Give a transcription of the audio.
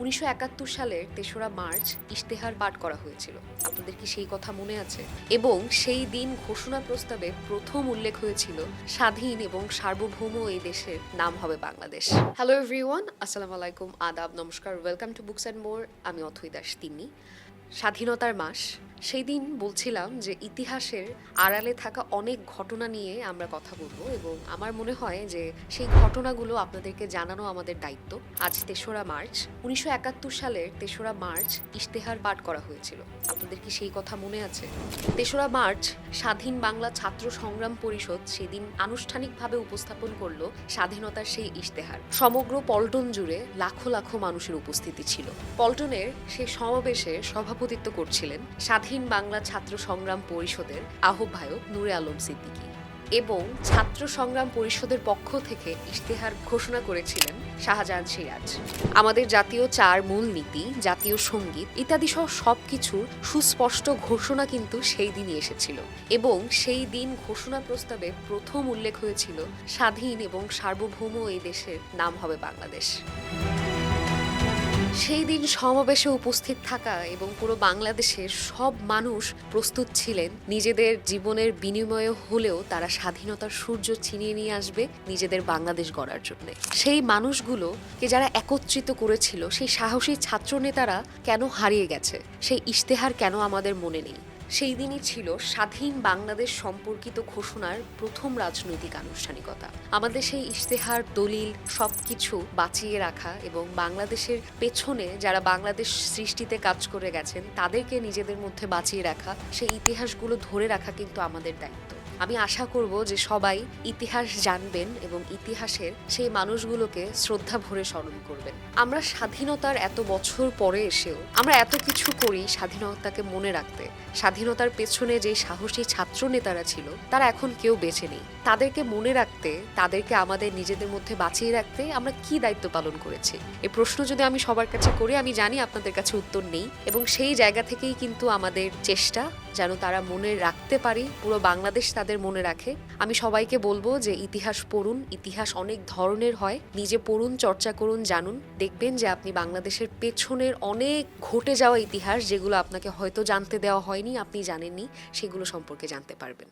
উনিশশো একাত্তর সালের তেসরা মার্চ ইশতেহার পাঠ করা হয়েছিল। আপনাদের কি সেই কথা মনে আছে? এবং সেই দিন ঘোষণা প্রস্তাবে প্রথম উল্লেখ হয়েছিল, স্বাধীন এবং সার্বভৌম এই দেশের নাম হবে বাংলাদেশ। হ্যালো এভরিওয়ান আসসালামু আলাইকুম, আদাব, নমস্কার welcome to Books and More Athoi Das Das Tinni. স্বাধীনতার মাস। সেই দিন বলছিলাম যে ইতিহাসের আড়ালে থাকা অনেক ঘটনা নিয়ে আমরা কথা বলব এবং আমার মনে হয় যে সেই ঘটনাগুলো আপনাদেরকে জানানো আমাদের দায়িত্ব। আজ তেসরা মার্চ, উনিশশো একাত্তর সালের তেসরা মার্চ ইশতেহার পাঠ করা হয়েছিল। আপনাদের কি সেই কথা মনে আছে? তেসরা মার্চ, স্বাধীন বাংলা ছাত্র সংগ্রাম পরিষদ সেদিন আনুষ্ঠানিকভাবে উপস্থাপন করল স্বাধীনতার সেই ইশতেহার। সমগ্র পল্টন জুড়ে লাখো লাখো মানুষের উপস্থিতি ছিল। পল্টনের সেই সমাবেশে সভাপতিত্ব করছিলেন স্বাধীন বাংলা ছাত্র সংগ্রাম পরিষদের আহ্বায়ক নূরে আলম সিদ্দিকী এবং ছাত্র সংগ্রাম পরিষদের পক্ষ থেকে ইশতেহার ঘোষণা করেছিলেন শাহজাহান সিরাজ। আমাদের জাতীয় চার মূল নীতি, জাতীয় সংগীত ইত্যাদি সহ সবকিছুর সুস্পষ্ট ঘোষণা কিন্তু সেই দিনই এসেছিল এবং সেই দিন ঘোষণা প্রস্তাবে প্রথম উল্লেখ হয়েছিল স্বাধীন এবং সার্বভৌম এই দেশের নাম হবে বাংলাদেশ। সেই দিন সমাবেশে উপস্থিত থাকা এবং পুরো বাংলাদেশের সব মানুষ প্রস্তুত ছিলেন। নিজেদের জীবনের বিনিময়ে হলেও তারা স্বাধীনতার সূর্য ছিনিয়ে নিয়ে আসবে নিজেদের বাংলাদেশ গড়ার জন্য। সেই মানুষগুলোকে যারা একত্রিত করেছিল, সেই সাহসী ছাত্রনেতারা কেন হারিয়ে গেছে? সেই ইশতেহার কেন আমাদের মনে নেই? সেই দিনই ছিল স্বাধীন বাংলাদেশ সম্পর্কিত ঘোষণার প্রথম রাজনৈতিক আনুষ্ঠানিকতা। আমাদের সেই ইশতেহার, দলিল সব কিছু বাঁচিয়ে রাখা এবং বাংলাদেশের পেছনে যারা বাংলাদেশ সৃষ্টিতে কাজ করে গেছেন, তাদেরকে নিজেদের মধ্যে বাঁচিয়ে রাখা, সেই ইতিহাসগুলো ধরে রাখা কিন্তু আমাদের দায়িত্ব। আমি আশা করব যে সবাই ইতিহাস জানবেন এবং ইতিহাসের সেই মানুষগুলোকে শ্রদ্ধা ভরে স্মরণ করবেন। আমরা স্বাধীনতার এত বছর পরে এসেও, আমরা এত কিছু করি স্বাধীনতাকে মনে রাখতে। স্বাধীনতার পেছনে যে সাহসী ছাত্র নেতারা ছিল, তারা এখন কেউ বেছে নেই। তাদেরকে মনে রাখতে, তাদেরকে আমাদের নিজেদের মধ্যে বাঁচিয়ে রাখতে আমরা কি দায়িত্ব পালন করেছি? এই প্রশ্ন যদি আমি সবার কাছে করি, আমি জানি আপনাদের কাছে উত্তর নেই এবং সেই জায়গা থেকেই কিন্তু আমাদের চেষ্টা যেন তারা মনে রাখতে পারে, পুরো বাংলাদেশ তাদের মনে রাখে। আমি সবাইকে বলব যে ইতিহাস পড়ুন, ইতিহাস অনেক ধরনের হয়। নিজে পড়ুন, চর্চা করুন, জানুন। দেখবেন যে আপনি বাংলাদেশের পেছনের অনেক ঘটে যাওয়া ইতিহাস যেগুলো আপনাকে হয়তো জানতে দেওয়া হয়নি, আপনি জানেননি, সেগুলো সম্পর্কে জানতে পারবেন।